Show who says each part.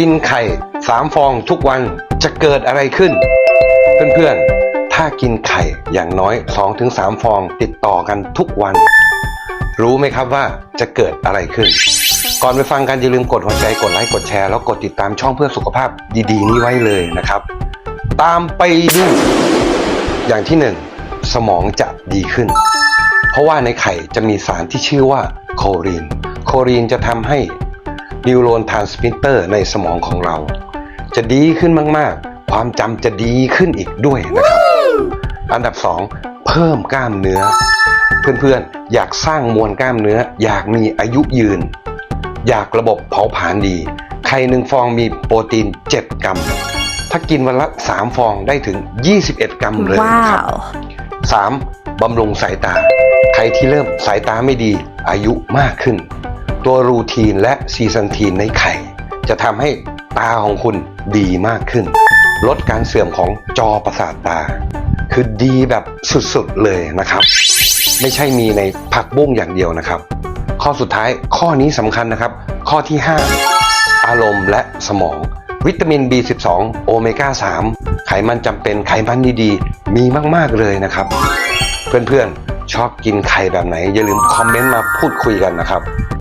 Speaker 1: กินไข่สามฟองทุกวันจะเกิดอะไรขึ้น เพื่อนๆ ถ้ากินไข่อย่างน้อย 2-3 ฟองติดต่อกันทุกวัน รู้ไหมครับว่าจะเกิดอะไรขึ้น ก่อนไปฟังกันอย่าลืมกดหัวใจกดไลค์กดแชร์แล้วกดติดตามช่องเพื่อสุขภาพดีๆ นี้ไว้เลยนะครับ ตามไปดู อย่างที่หนึ่งสมองจะดีขึ้น เพราะว่าในไข่จะมีสารที่ชื่อว่าโคลีน โคลีนจะทำให้ นิวโรนทรานสมิเตอร์ในสมองของเรา จะดีขึ้นมาก ๆ ความจำจะดีขึ้นอีกด้วยนะครับ อันดับ 2 เพิ่มกล้ามเนื้อ เพื่อน ๆ อยากสร้างมวลกล้ามเนื้อ อยากมีอายุยืน อยากระบบเผาผลาญดีไข่หนึ่งฟองมีโปรตีน 7 กรัม ถ้ากินวันละ 3 ฟองได้ถึง 21 กรัมเลย
Speaker 2: ว้า
Speaker 1: นะครับ
Speaker 2: ว
Speaker 1: 3. บำรุงสายตา ใครที่เริ่มสายตาไม่ดีอายุมากขึ้น ตัวรูทีนและซีซันทีนในไข่ จะทำให้ตาของคุณดีมากขึ้น ลดการเสื่อมของจอประสาทตา คือดีแบบสุดๆเลยนะครับ ไม่ใช่มีในผักบุ้งอย่างเดียวนะครับ ข้อสุดท้ายข้อนี้สำคัญนะครับ ข้อที่ 5 อารมณ์และสมอง วิตามิน B12 โอเมก้า 3 ไขมันจำเป็นไขมันดีๆ มีมากๆเลยนะครับ เพื่อนๆชอบกินไข่แบบไหน อย่าลืมคอมเมนต์มาพูดคุยกันนะครับ